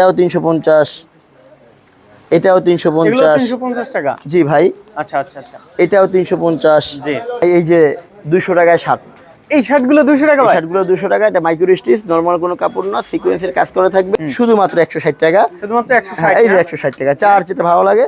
এটাও তিনশো পঞ্চাশ এটাও তিনশো পঞ্চাশ। টাকা? জি ভাই। আচ্ছা আচ্ছা আচ্ছা। এটাও তিনশো পঞ্চাশ। এই যে দুশো টাকায় শার্ট এই শার্টগুলো দুশো টাকা ভাই? শার্টগুলো দুশো টাকা এটা মাইক্রো স্টিচ নর্মাল কোনো কাপড় না সিকোয়েন্সের কাজ করে থাকবে। শুধুমাত্র একশো ষাট টাকা। শুধুমাত্র একশো হ্যাঁ, ষাট এই যে একশো ষাট টাকা চার যেটা ভালো লাগে।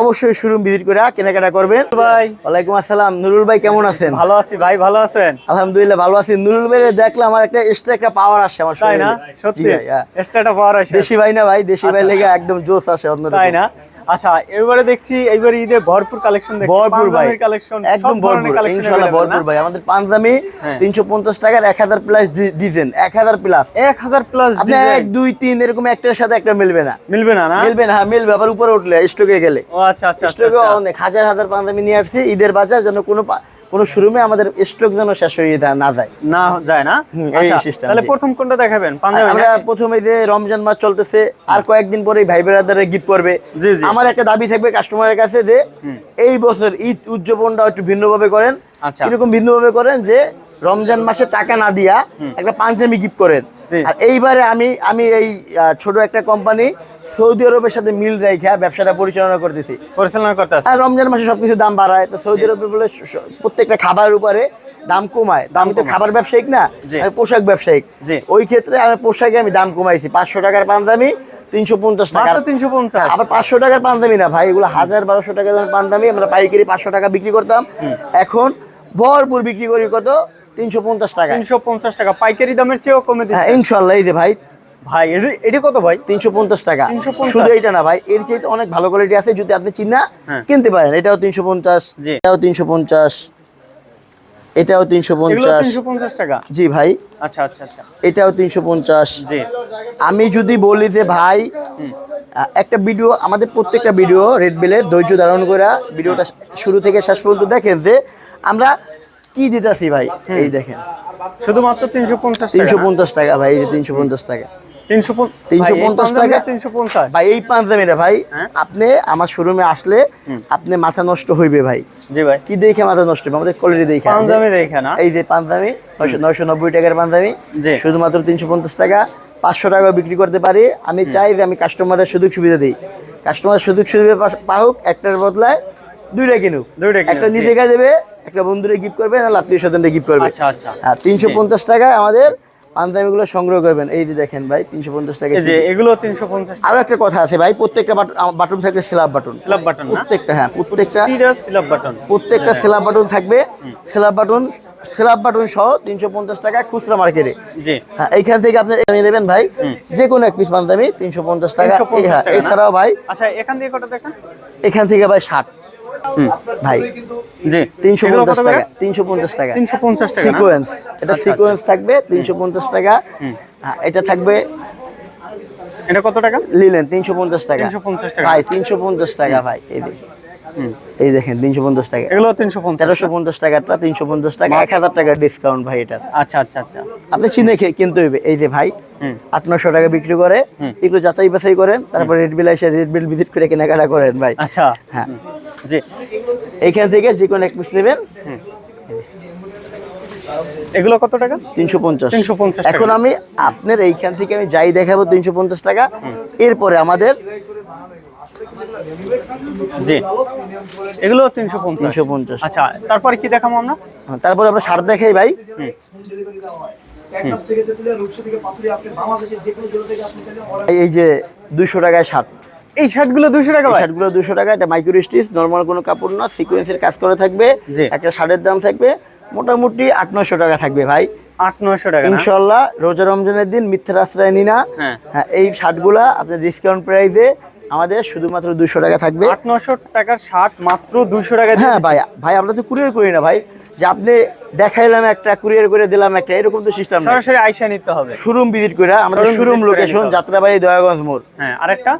অবশ্যই শোরুম ভিজিট করে কেনাকাটা করবেন। ভাই। ওয়ালাইকুম আসসালাম। নুরুল ভাই কেমন আছেন? ভালো আছি ভাই ভালো আছেন? আলহামদুলিল্লাহ ভালো আছি। নুরুল ভাই দেখলাম আমার একটা এক্সট্রা একটা পাওয়ার আসছে আমার তাই না? সত্যি? ভাই। এক্সট্রাটা পাওয়ার আছে দেশি ভাই না ভাই দেশি ভাই আচ্ছা। লেগে একদম জোস আসে অন্যরকম। তাই না? আচ্ছা এবারে দেখছি এইবার ঈদে ভরপুর কালেকশন দেখছি ভরপুর ভাই। কালেকশন একদম ভরপুর ইনশাআল্লাহ ভরপুর ভাই। আমাদের পাঞ্জাবি হ্যাঁ। তিনশো পঞ্চাশ টাকার এক হাজার প্লাস ডিজাইন এক হাজার প্লাস এক হাজার প্লাস আপনি এক দুই তিন এরকম একটার সাথে একটা মিলবে না। মিলবে না না? মিলবে না হ্যাঁ মিলবে আবার উপরে উঠলে স্টকে গেলে। ও আচ্ছা আচ্ছা আচ্ছা, স্টকে আচ্ছা। অনেক হাজার হাজার পাঞ্জাবি নিয়ে আসছি ঈদের বাজার যেন কোনো কোনো শোরুমে আমাদের স্টক যেন শেষ হয়ে না যায়। না যায় না? আচ্ছা তাহলে প্রথম কোনটা দেখাবেন? আমরা প্রথমে যে রমজান মাস চলতেছে আর কয়েকদিন পরে ভাই বেড়াদারে গিফট করবে জি, জি। আমার একটা দাবি থাকবে কাস্টমারের কাছে যে এই বছর ঈদ উদযাপনটা একটু ভিন্নভাবে করেন। আচ্ছা। এরকম ভিন্নভাবে করেন যে রমজান মাসে টাকা না দিয়া একটা পাঞ্জাবি গিফট করেন। আর এইবারে আমি আমি এই ছোট একটা কোম্পানি সৌদি আরবের সাথে মিল রেখে ব্যবসাটা পরিচালনা করতেছি। পরিচালনা করতে আছে আর রমজান মাসে সবকিছু দাম বাড়ায়। তো সৌদি আরবে বলে প্রত্যেকটা খাবারের উপরে দাম কমায়। দাম তো খাবার ব্যবসায়িক না আমি পোশাক ব্যবসায়িক। ওই ক্ষেত্রে আমি পোশাকে আমি দাম কমাইছি। পাঁচশো টাকার পাঞ্জাবি তিনশো পঞ্চাশ টাকা তিনশো পঞ্চাশ। আবার পাঁচশো টাকার পাঞ্জাবি না ভাই এগুলো হাজার বারোশো টাকা দামের পাঞ্জাবি। আমরা পাইকারি পাঁচশো টাকা বিক্রি করতাম। এখন ভরপুর বিক্রি করি কত? তিনশো পঞ্চাশ টাকা। তিনশো পঞ্চাশ টাকা। পাইকারি দামের চেয়েও কমে হ্যাঁ দিচ্ছে। ইনশাল্লাহ এই যে ভাই। ভাই এটি- কত ভাই? তিনশো পঞ্চাশ টাকা। শুধু এটা না ভাই এর চাইতে অনেক ভালো কোয়ালিটি আছে যদি আপনি চিনা হ্যাঁ। কিনতে পারেন। এটাও তিনশো পঞ্চাশ। এটাও তিনশো পঞ্চাশ এটাও তিনশো পঞ্চাশ। টাকা? জি ভাই। আচ্ছা আচ্ছা আচ্ছা। এটাও তিনশো পঞ্চাশ। জি। আমি যদি বলি যে ভাই একটা ভিডিও আমাদের প্রত্যেকটা ভিডিও রেড বেলের ধৈর্য ধারণ করে ভিডিওটা শুরু থেকে শেষ পর্যন্ত দেখেন যে আমরা কি দিতেছি ভাই? এই দেখেন। শুধুমাত্র তিনশো পঞ্চাশ তিনশো পঞ্চাশ টাকা ভাই এই তিনশো পঞ্চাশ টাকা। তিনশো তিনশো পঞ্চাশ টাকা? তিনশো পঞ্চাশ। ভাই এই পাঞ্জাবিটা ভাই হ্যাঁ। আপনি আমার শোরুমে আসলে আপনি মাথা নষ্ট হইবে ভাই। জি ভাই। কি দেখে মাথা নষ্ট হবে আমাদের কোয়ালিটি দেখে। পাঞ্জাবি দেখে না? এই যে পাঞ্জাবি নয়শো নব্বই টাকার পাঞ্জাবি। শুধুমাত্র তিনশো পঞ্চাশ টাকা। পাঁচশো টাকা বিক্রি করতে পারি। আমি চাই যে আমি কাস্টমারের সুযোগ সুবিধা দিই। কাস্টমার সুযোগ সুবিধা পাহুক একটার বদলায় দুইটা কিনুক। দুইটা একটা নিজে দেবে একটা বন্ধুরে গিফট করবে না আত্মীয় স্বজনকে গিফট করবে আচ্ছা, আচ্ছা। আর তিনশো পঞ্চাশ টাকায় আমাদের পাঞ্জাবিগুলো সংগ্রহ করবেন। এই যে দেখেন ভাই তিনশো পঞ্চাশ টাকা এই যে এগুলো তিনশো পঞ্চাশ আরও একটা কথা আছে ভাই প্রত্যেকটা বাটন থাকবে স্ল্যাব বাটন। স্ল্যাব বাটন প্রত্যেকটা হ্যাঁ প্রত্যেকটা স্ল্যাব বাটন। প্রত্যেকটা স্ল্যাব বাটন থাকবে। স্ল্যাব বাটন স্ল্যাব বাটন সহ তিনশো পঞ্চাশ টাকা খুচরা মার্কেটে জি। হ্যাঁ এইখান থেকে আপনি নেবেন ভাই যে কোনো এক পিস পাঞ্জাবি তিনশো পঞ্চাশ টাকা। 350 হ্যাঁ? এছাড়াও ভাই আচ্ছা এখান দিয়ে কত দেখেন? এখান থেকে ভাই ষাট। ভাই জি। তিনশো পঞ্চাশ টাকা তিনশো পঞ্চাশ টাকা। তিনশো পঞ্চাশ টাকা সিকোয়েন্স এটা আচ্ছা, সিকোয়েন্স থাকবে তিনশো পঞ্চাশ টাকা। হ্যাঁ এটা থাকবে এটা কত টাকা? লিলেন তিনশো পঞ্চাশ টাকা। 350 টাকা। ভাই তিনশো পঞ্চাশ টাকা ভাই এই দেখেন। এই দেখেন তিনশো পঞ্চাশ টাকা। এগুলো তিনশো পঞ্চাশ। তেরোশো পঞ্চাশ টাকাটা তিনশো পঞ্চাশ টাকা এক হাজার টাকা ডিসকাউন্ট ভাই এটা আচ্ছা আচ্ছা আচ্ছা। আপনি চিনে খেয়ে কিনতে হইবে। এই যে ভাই। আট নশো টাকা বিক্রি করে একটু যাচাই বাছাই করেন তারপর রেড বিল এসে রেড বিল ভিজিট করে কেনাকাটা করেন ভাই। আচ্ছা। হ্যাঁ। জি। এইখান থেকে যে কোনো এক পিস নেবেন। এগুলো কত টাকা? তিনশো পঞ্চাশ। 350 টাকা। এখন আমি আপনার এইখান থেকে আমি যাই দেখাবো তিনশো পঞ্চাশ টাকা। এরপরে আমাদের জি। এগুলো তিনশো পঞ্চাশ। তিনশো পঞ্চাশ। আচ্ছা তারপরে কি দেখাবো আমরা? তারপরে আমরা শার্ট দেখাই ভাই। এই- এই যে দুশো টাকায় শার্ট এই শার্টগুলো দুশো টাকা ভাই? শার্টগুলো দুশো টাকা এটা মাইক্রো স্টিচ নর্মাল কোনো কাপড় না সিকোয়েন্সের কাজ করে থাকবে একটা শার্টের দাম থাকবে মোটামুটি আট নশো টাকা থাকবে ভাই। আট নয়শো টাকা? ইনশাল্লাহ রোজা রমজানের দিন মিথ্যার আশ্রয় নি না। হ্যাঁ। হ্যাঁ এই শার্টগুলা আপনার ডিসকাউন্ট প্রাইসে আমাদের শুধুমাত্র দুশো টাকা থাকবে। আট নশো টাকার শার্ট মাত্র দুশো টাকা হ্যাঁ ভাই ভাই আমরা তো কুরিয়ার করি না ভাই। যে আপনি দেখাইলাম একটা কুরিয়ার করে দিলাম একটা এরকম তো সিস্টেম সরাসরি আইসা নিতে হবে। শোরুম ভিজিট করে আমাদের শোরুম লোকেশন যাত্রাবাড়ি দয়াগঞ্জ মোড়। হ্যাঁ আরেকটা?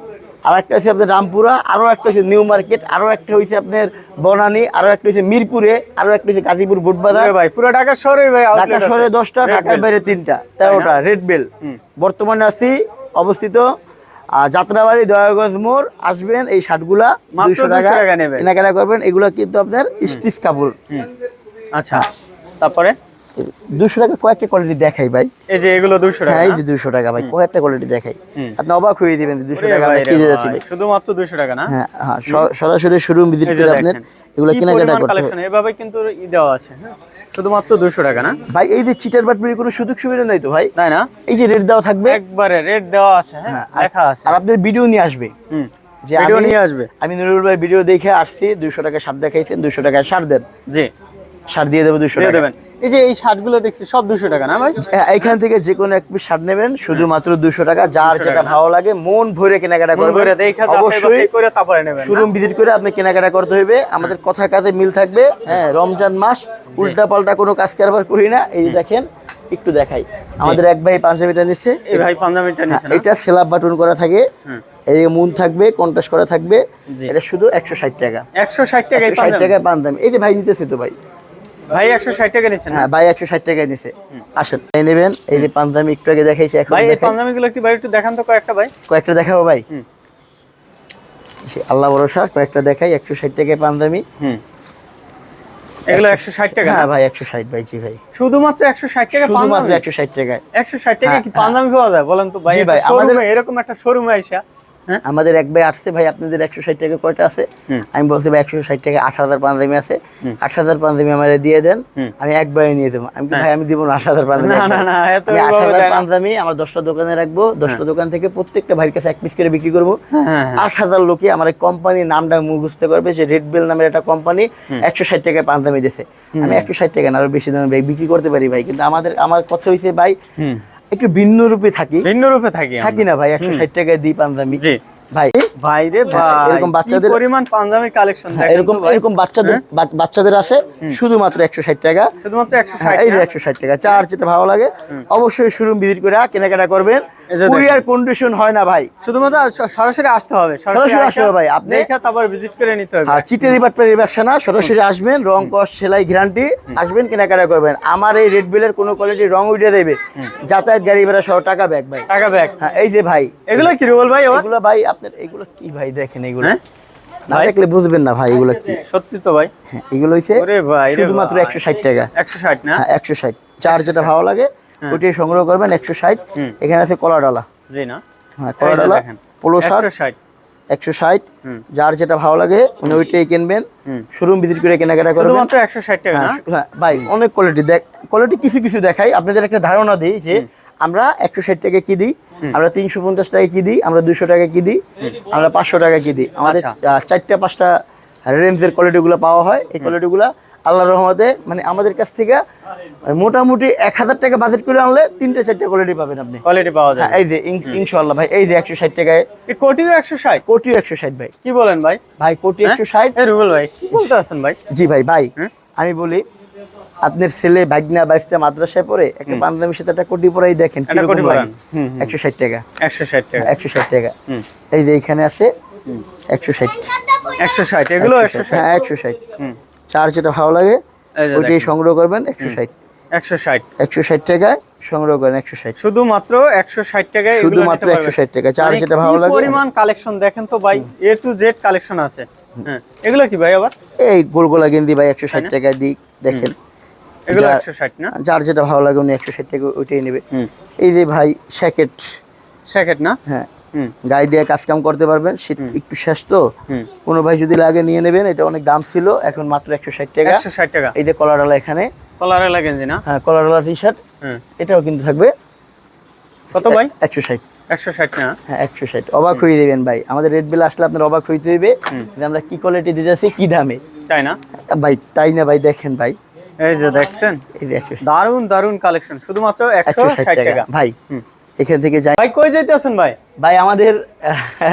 আর একটা হচ্ছে আপনার রামপুরা আরও একটা হচ্ছে নিউ মার্কেট আরও একটা হচ্ছে আপনার বনানী আরও একটা হচ্ছে মিরপুরে আরও একটা হচ্ছে গাজীপুর বুটবাজার। ভাই পুরো ঢাকা শহরে ভাই ঢাকা শহরে দশটা ঢাকার বাইরে তিনটা। তেরোটা রেড বেল বর্তমানে আছি অবস্থিত যাত্রাবাড়ি দয়াগঞ্জ মোড় আসবেন এই শার্টগুলা দুইশো টাকা। কেনাকাটা করবেন এগুলো কিন্তু আপনার স্টিচ কাপড়। আচ্ছা তারপরে? দুশো টাকা কয়েকটা কোয়ালিটি দেখাই ভাই। এই যে এগুলো দুশো টাকা হ্যাঁ এই যে দুশো টাকা ভাই কয়েকটা কোয়ালিটি দেখাই। আপনি অবাক হয়ে দিবেন দুশো টাকা আমরা শুধুমাত্র দুশো টাকা না? হ্যাঁ হ্যাঁ সরাসরি শোরুম ভিজিট করে আপনার এগুলো কি কেনাকাটা করতে হবে এভাবে কিন্তু ই দেওয়া আছে হ্যাঁ? শুধুমাত্র দুশো টাকা না? ভাই এই যে চিটার বাটবির কোনো সুযোগ সুবিধা নাই তো ভাই? তাই না? এই যে রেট দেওয়া থাকবে? একবারে রেট দেওয়া আছে হ্যাঁ হ্যাঁ, লেখা আছে। আর আপনার ভিডিও নিয়ে আসবে। হুম যে ভিডিও নিয়ে আসবে। আমি নুরুল ভাই ভিডিও দেখে আসছি দুশো টাকা সার দেখাইছেন দুশো টাকায় সার দেন। জি। সার দিয়ে দেবো দুশো টাকা। দেবেন। এই যে এই শার্টগুলো দেখছি সব দুশো টাকা না ভাই? হ্যাঁ, এইখান থেকে যে কোনো এক শার্ট নেবেন শুধুমাত্র দুশো টাকা। যার যেটা ভালো লাগে মন ভরে কেনাকাটা মন করবেন। করে দেখা অবশ্যই করে তারপরে নেবেন। শোরুম ভিজিট করে আপনি কেনাকাটা করতে হইবে। আমাদের কথা কাজে মিল থাকবে। হ্যাঁ রমজান মাস উল্টা পাল্টা কোনো কাজ কারবার করি না। এই দেখেন একটু দেখাই। আমাদের এক ভাই পাঞ্জাবিটা নিচ্ছে। এই ভাই পাঞ্জাবিটা হ্যাঁ, নিছে না? এটা সেলাপ বাটন করা থাকে। হুম। এই মুন থাকবে কন্টাস করা থাকবে। এটা শুধু একশো ষাট টাকা। একশো ষাট টাকা ষাট টাকায় পাঞ্জাবি। এই যে ভাই নিতেছে তো ভাই। ভাই একশো ষাট টাকা হ্যাঁ ভাই নিছে। আসেন এই নেবেন এই যে পাঞ্জাবি একটু আগে দেখাইছি এখন ভাই এই পাঞ্জাবিগুলো কি ভাই একটু দেখান তো কয়েকটা ভাই। কয়েকটা দেখাবো ভাই? আল্লাহ ভরসা কয়েকটা দেখাই একশো ষাট টাকায় পাঞ্জাবি। হুম। এগুলো একশো ষাট টাকা হ্যাঁ ভাই একশো ষাট ভাই জি ভাই। শুধুমাত্র একশো ষাট টাকা শুধুমাত্র পাঞ্জাবি? একশো ষাট টাকায়। একশো ষাট টাকা কি হ্যাঁ, পাঞ্জাবি পাওয়া যায়? বলেন তো ভাই ভাই, আমাদের- এরকম একটা শোরুমে আইসা হ্যাঁ আমাদের এক ভাই আসছে ভাই আপনাদের একশো ষাট টাকা কয়টা আছে? আমি বলছি ভাই একশো ষাট টাকা আট হাজার পাঞ্জাবি আছে। আট হাজার পাঞ্জাবি আমার দিয়ে দেন। আমি একবারে নিয়ে দেবো আমি ভাই আমি দিব না আট হাজার পাঞ্জাবি আট হাজার। পাঞ্জাবি আমার দশটা দোকানে রাখব। দশটা দোকান থেকে প্রত্যেকটা ভাইয়ের কাছে এক পিস করে বিক্রি করব। হ্যাঁ, হ্যাঁ, হ্যাঁ। আট হাজার লোকে আমার কোম্পানির নামটা মুখস্থ করবে যে রেড বেল নামের একটা কোম্পানি একশো ষাট টাকায় পাঞ্জাবি দিয়েছে। আমি একশো ষাট টাকা না আরও বেশি দামে ভাই বিক্রি করতে পারি ভাই। কিন্তু আমাদের আমার কথা হয়েছে ভাই একটু ভিন্ন রূপে থাকি। ভিন্ন রূপে থাকি থাকি না ভাই একশো ষাট টাকায় দিই জি। ভাই ভাই রে হ্যাঁ, ভাই এরকম বাচ্চাদের- পরিমাণ পাঞ্জাবি কালেকশন হ্যাঁ, এরকম এরকম বাচ্চাদের বাচ্চাদের আছে শুধুমাত্র একশো ষাট টাকা। শুধুমাত্র একশো হ্যাঁ, ষাট এই যে একশো ষাট টাকা চার যেটা ভালো লাগে অবশ্যই শোরুম ভিজিট করে কেনাকাটা করবেন। কুরিয়ার কন্ডিশন হয় না ভাই। শুধুমাত্র সরাসরি আসতে হবে সরাসরি আসতে হবে ভাই, আপনি- দেখে তারপর ভিজিট করে নিতে হবে। আর চিটের বাটপাড়ির ব্যবসা না সরাসরি আসবেন রং কস সেলাই গ্যারান্টি আসবেন কেনাকাটা করবেন। আমার এই রেড বিলের কোনো কোয়ালিটি রং উঠে দেবে। যাতায়াত গাড়ি ভাড়া সহ টাকা ব্যাগ ভাই। টাকা ব্যাগ হ্যাঁ এই যে ভাই। এগুলো কি রুবল ভাই এগুলো ভাই আপনার এগুলো কি ভাই দেখেন এগুলো? হ্যাঁ? না দেখলে বুঝবেন না ভাই এগুলো কি। সত্যি তো ভাই। হ্যাঁ, এগুলো হচ্ছে ওরে ভাই শুধুমাত্র। একশো ষাট টাকা। একশো ষাট না? হ্যাঁ একশো ষাট। চার যেটা ভালো লাগে ওইটাই সংগ্রহ করবেন একশো ষাট। এখানে আছে কলা ডালা। জি না? হ্যাঁ কলা ডালা দেখেন। পোলো শার্ট একশো ষাট। একশো ষাট। হুম। যার যেটা ভালো লাগে উনি ওইটাই কিনবেন। শোরুম ভিজিট করে কেনাকাটা করবেন। শুধুমাত্র একশো ষাট টাকা ভাই অনেক কোয়ালিটি দেখ কোয়ালিটি কিছু কিছু দেখাই। আপনাদের একটা ধারণা দিই যে আমরা একশো ষাট টাকা কি দিই? আমরা তিনশো পঞ্চাশ টাকা কি দিই? আমরা দুশো টাকা কি দিই? আমরা পাঁচশো টাকা কি দিই? আমাদের আচ্ছা। চারটা পাঁচটা রেঞ্জের কোয়ালিটিগুলো পাওয়া হয়। এই কোয়ালিটিগুলো আল্লাহ রহমতে মানে আমাদের কাছ থেকে মোটামুটি এক হাজার টাকা বাজেট করে আনলে তিনটে চারটে কোয়ালিটি পাবেন আপনি। কোয়ালিটি পাওয়া হ্যাঁ যায় এই যে ইন- ইনশাল্লাহ ভাই এই যে একশো ষাট টাকায়। কোটিও একশো ষাট? কোটিও একশো ষাট ভাই। কি বলেন ভাই? ভাই কোটি হ্যাঁ? একশো ষাট। রুবেল ভাই কি বলতে আছেন ভাই? জি ভাই ভাই আমি বলি আপনার ছেলে ভাগনা বাইশটা মাদ্রাসায় পড়ে একটা পাঞ্জাবির সাথে একটা কোটি পরাই দেখেন। একশো ষাট টাকা। একশো ষাট টাকা। একশো ষাট টাকা। এই যে এখানে আছে একশো ষাট। একশো ষাট এগুলো হ্যাঁ একশো ষাট। চার যেটা ভালো লাগে ওইটাই সংগ্রহ করবেন একশো ষাট। একশো ষাট। একশো ষাট টাকায় সংগ্রহ করেন একশো ষাট। শুধুমাত্র একশো ষাট টাকায় শুধুমাত্র একশো ষাট টাকা চার মানে যেটা ভালো লাগে। পরিমাণ কালেকশন দেখেন তো ভাই এ টু জেড কালেকশন আছে। হ্যাঁ। এগুলো কি ভাই আবার? এই গোলগোলা গেন্দি ভাই একশো ষাট টাকায় দিই দেখেন। এগুলো না? যার যেটা ভালো লাগে উনি একশো ষাট টাকা ওইটাই নেবে। এই যে ভাই স্যাকেট স্যাকেট না? হ্যাঁ। গায়ে দিয়ে কাজ কাম করতে পারবেন শীত একটু শেষ তো। কোনো ভাই যদি লাগে নিয়ে নেবেন এটা অনেক দাম ছিল এখন মাত্র একশো ষাট টাকা। একশো ষাট টাকা। এই যে কলারওয়ালা এখানে। কলারে লাগেন না? হ্যাঁ কলারওয়ালা টি শার্ট হুম। এটাও কিন্তু থাকবে। কত ভাই? একশো ষাট। একশো ষাট না? হ্যাঁ একশো ষাট। অবাক হয়ে দেবেন ভাই। আমাদের রেড বিল আসলে আপনার অবাক হইতে হইবে যে আমরা কি কোয়ালিটি দিতেছি কি দামে। তাই না? ভাই তাই না ভাই? দেখেন ভাই। এই যে দেখছেন? এই দারুণ দারুণ কালেকশন শুধুমাত্র একশো একশো ষাট ষাট টাকা। টাকা। ভাই। এখান থেকে যাই। ভাই কই যাইতেছেন ভাই? ভাই আমাদের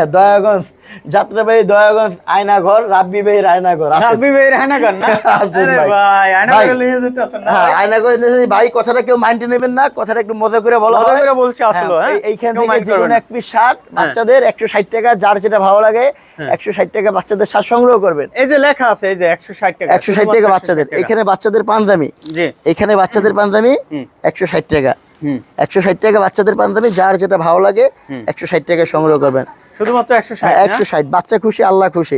দয়াগঞ্জ যাত্রাবাড়ি দয়াগঞ্জ আয়নাঘর রাব্বি ভাই আয়নাঘর। রাব্বি ভাই রায়নাগর না? আরে ভাই। ভাই নিয়ে যেতেছেন না? হ্যাঁ আয়নাঘর নিয়ে ভাই কথাটা কেউ মাইন্ডে নেবেন না কথাটা একটু মজা করে বলা মজা করে বলছি আসলে, হ্যাঁ? এই- এইখান থেকে mind যে করবে কোনো না। এক পিস শার্ট বাচ্চাদের একশো ষাট টাকা যার যেটা ভালো লাগে একশো ষাট টাকা বাচ্চাদের শার্ট সংগ্রহ করবেন। এই যে লেখা আছে এই যে একশো ষাট টাকা একশো ষাট টাকা বাচ্চাদের এখানে বাচ্চাদের পাঞ্জাবি জি। এখানে বাচ্চাদের পাঞ্জাবি হুম। একশো ষাট টাকা। হুম একশো ষাট টাকা বাচ্চাদের পাঞ্জাবি যার যেটা ভালো লাগে একশো ষাট টাকা সংগ্রহ করবেন। শুধুমাত্র একশো ষাট হ্যাঁ একশো ষাট বাচ্চা খুশি আল্লাহ খুশি।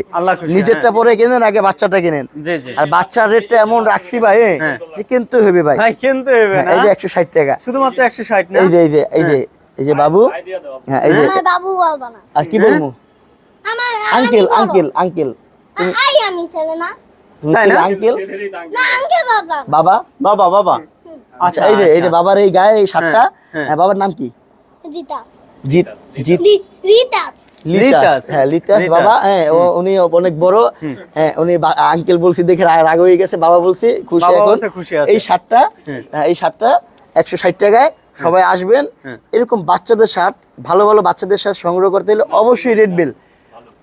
নিজেরটা পরে কেনেন আগে বাচ্চাটা কেনেন। জি জি। আর বাচ্চার রেটটা এমন রাখছি ভাই হ্যাঁ। যে কিনতে হবে ভাই। ভাই কিনতে হবে হ্যাঁ, এই যে একশো ষাট টাকা। শুধুমাত্র একশো ষাট এই যে এই যে এই যে এই যে বাবু হ্যাঁ এই যে। বাবু আর কি বলব? আমার আঙ্কেল আঙ্কেল আঙ্কেল। আই আমি ছেলে না। তুমি তাই ছেলে না? আঙ্কেল? না আঙ্কেল বাবা। বাবা? বাবা বাবা। আচ্ছা এই যে এই যে বাবার এই গায়ে এই শার্টটা হ্যাঁ। হ্যাঁ বাবার নাম কি? জিতা। লিতাস। লিতাস। হ্যাঁ লিতাস। বাবা হ্যাঁ ও উনি অনেক বড় হ্যাঁ উনি আঙ্কেল বলছি দেখে রাগ হয়ে গেছে বাবা বলছি খুশি এখন। বলছে খুশি আছে। এই শার্টটা হ্যাঁ, এই শার্টটা একশো ষাট টাকায় সবাই আসবেন। এরকম বাচ্চাদের শার্ট ভালো ভালো বাচ্চাদের শার্ট সংগ্রহ করতে হলে অবশ্যই রেড বিল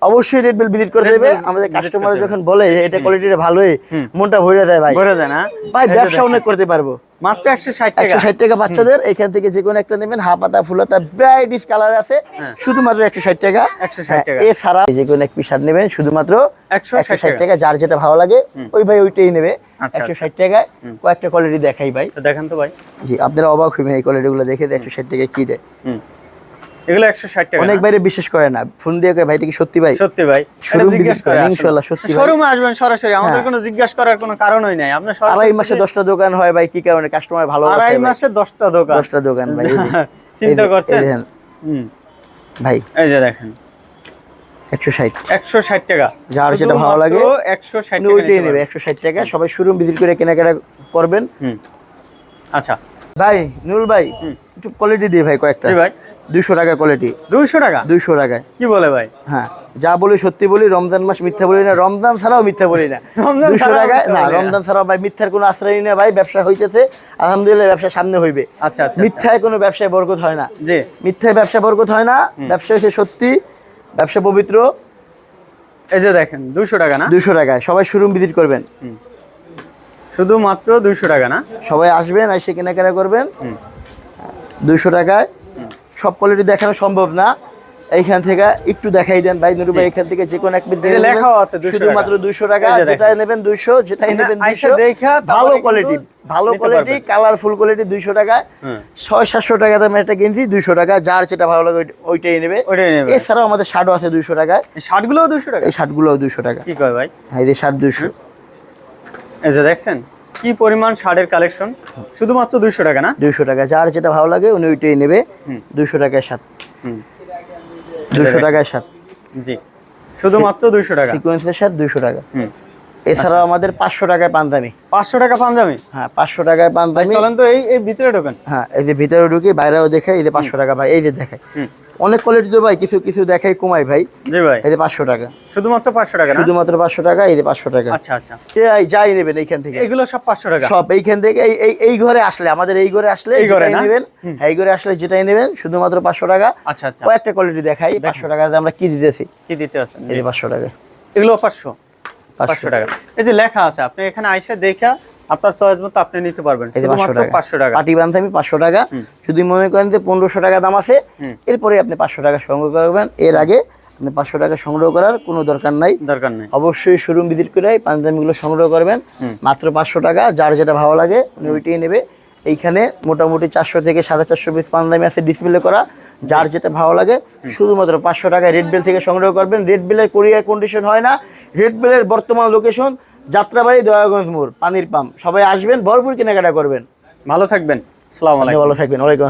অবশ্যই রেড বিল ভিজিট করে দেবে। আমাদের কাস্টমার যখন বলে যে এটা কোয়ালিটিটা ভালোই মনটা ভরে যায় ভাই। ভরে যায় না? ভাই ব্যবসা। অনেক করতে পারব। মাত্র একশো ষাট টাকা। একশো ষাট টাকা বাচ্চাদের এখান থেকে যে কোনো একটা নেবেন। হাফাতা ফুলাতা ব্রাইটিস কালার আছে। শুধুমাত্র একশো ষাট টাকা। 160 হ্যাঁ, টাকা। এছাড়া যে কোনো এক পিস শার্ট নেবেন শুধুমাত্র 160 একশো ষাট টাকা। যার যেটা ভালো লাগে ওই ভাই ওইটাই নেবে। আচ্ছা, একশো ষাট টাকায় কয়েকটা কোয়ালিটি দেখাই ভাই। তো দেখেন তো ভাই। জি আপনারা অবাক হইবেন এই কোয়ালিটিগুলো দেখে একশো ষাট টাকা কি দেয়। হুম। এগুলো একশো ষাট টাকা। অনেক বাইরে বিশ্বাস করে না। ফোন দিয়ে কয় ভাই এটা কি সত্যি ভাই? সত্যি ভাই। করেন, ইনশাআল্লাহ, সত্যি শোরুমে আসবেন সরাসরি আমাদের হ্যাঁ। কোনো জিজ্ঞাসা করার কোনো কারণই নাই। আপনার সরাসরি আড়াই মাসে দশটা দোকান হয় ভাই কি কারণে কাস্টমার ভালো আড়াই মাসে দশটা দোকান। দশটা দোকান ভাই চিন্তা করছেন? হুম। ভাই। এই যে দেখেন। একশো ষাট। একশো ষাট টাকা। যার যেটা ভালো লাগে, আপনি ওইটাই নেবে একশো ষাট টাকা। সবাই শোরুম ভিজিট করে কেনাকাটা করবেন। হুম। আচ্ছা। ভাই নুরুল ভাই একটু কোয়ালিটি দিয়ে ভাই কয়েকটা। ভাই। দুইশো টাকা কোয়ালিটি দুইশো টাকা? দুইশো টাকায়। কি বলে ভাই? হ্যাঁ যা বলি সত্যি বলি রমজান মাস মিথ্যা বলি না রমজান ছাড়াও মিথ্যা বলি না। ছাড়াও টাকায় না রমজান ছাড়াও ভাই মিথ্যার কোনো আশ্রয় নেই না ভাই ব্যবসা হইতেছে আলহামদুলিল্লাহ ব্যবসা সামনে হইবে। আচ্ছা আচ্ছা মিথ্যায় কোনো ব্যবসায় বরকত হয় না। জি। মিথ্যায় ব্যবসা বরকত হয় না ব্যবসা হচ্ছে সত্যি ব্যবসা পবিত্র। এই যে দেখেন দুইশো টাকা না? দুইশো টাকায় সবাই শোরুম ভিজিট করবেন। শুধুমাত্র দুইশো টাকা না? সবাই আসবেন এসে কেনাকাটা করবেন। দুইশো টাকায় সব কোয়ালিটি দেখানো সম্ভব না। এইখান থেকে একটু দেখাই দেন ভাই নুরু ভাই এখান থেকে যে কোনো এক পিস লেখাও আছে শুধুমাত্র। দুইশো টাকা এই যে দেখেন। যেটাই নেবেন দুইশো যেটাই নেবেন দেখা ভালো কোয়ালিটি ভালো কোয়ালিটি কালারফুল কোয়ালিটি দুইশো টাকা। ছয় সাতশো টাকা দামে একটা কিনছি দুইশো টাকা যার যেটা ভালো লাগে ওই- ওইটাই নেবে। ওইটাই নেবে। এছাড়াও আমাদের শার্টও আছে দুইশো টাকায়। শার্টগুলোও দুইশো টাকা? এই শার্টগুলোও দুইশো টাকা। কি কয় ভাই? হ্যাঁ এই যে শার্ট দুইশো এই যে দেখছেন? কি পরিমাণ শার্টের কালেকশন শুধুমাত্র দুইশো টাকা না? দুইশো টাকা। যার যেটা ভালো লাগে উনি ওইটাই নেবে। দুইশো টাকায় শার্ট দুইশো টাকায় শার্ট জি। শুধুমাত্র দুইশো টাকা? সিকোয়েন্সের শার্ট দুইশো টাকা। এছাড়াও আমাদের পাঁচশো টাকায় পান্তামি পাঁচশো টাকা পাঞ্জাবি? হ্যাঁ পাঁচশো টাকায় পান্তামি চলেন তো এই এই ভিতরে ঢোকেন। হ্যাঁ এই যে ভিতরে ঢুকি বাইরেও দেখে এই যে পাঁচশো টাকা ভাই এই যে হুম। অনেক কোয়ালিটি তো ভাই কিছু কিছু দেখাই কমাই ভাই। জি ভাই। এই যে পাঁচশো টাকা। শুধুমাত্র পাঁচশো টাকা না? শুধুমাত্র পাঁচশো টাকা এই যে পাঁচশো টাকা। আচ্ছা আচ্ছা। যাই যাই নেবেন এইখান থেকে। এগুলো সব পাঁচশো টাকা? সব এইখান থেকে এই এই এই ঘরে আসলে আমাদের এই ঘরে আসলে এই ঘরে? নেবেন এই ঘরে আসলে যেটাই নেবেন শুধুমাত্র পাঁচশো টাকা। আচ্ছা আচ্ছা। কয়েকটা কোয়ালিটি দেখাই পাঁচশো টাকাতে আমরা কি দিতেছি। কি দিতে আছেন? এই যে পাঁচশো টাকা। এগুলো পাঁচশো। পাঁচশো। পাঁচশো টাকা। এই যে লেখা আছে আপনি এখানে আইসা দেখা আপনার চয়েস মতো আপনি নিতে পারবেন। পাঁচশো শুধুমাত্র টাকা। পাঁচশো টাকা। পাটি বান্ধামি পাঁচশো টাকা। যদি মনে করেন যে পনেরোশো টাকা দাম আছে এরপরে আপনি পাঁচশো টাকা সংগ্রহ করবেন। এর আগে আপনি পাঁচশো টাকা সংগ্রহ করার কোনো দরকার নাই। দরকার নেই। অবশ্যই শোরুম ভিজিট করে পাঞ্জাবিগুলো সংগ্রহ করবেন। মাত্র পাঁচশো টাকা যার যেটা ভালো লাগে উনি ওইটাই নেবে। এইখানে মোটামুটি চারশো থেকে সাড়ে চারশো পিস পাঞ্জাবি আছে ডিসপ্লে করা। যার যেটা ভালো লাগে শুধুমাত্র পাঁচশো টাকায় রেড বেল থেকে সংগ্রহ করবেন। রেড বেলের কোরিয়ার কন্ডিশন হয় না। রেড বেলের বর্তমান লোকেশন যাত্রাবাড়ি দয়াগঞ্জ মোড় পানির পাম্প। সবাই আসবেন ভরপুর কেনাকাটা করবেন। ভালো থাকবেন। ভালো থাকবেন। ওয়ালাইকুম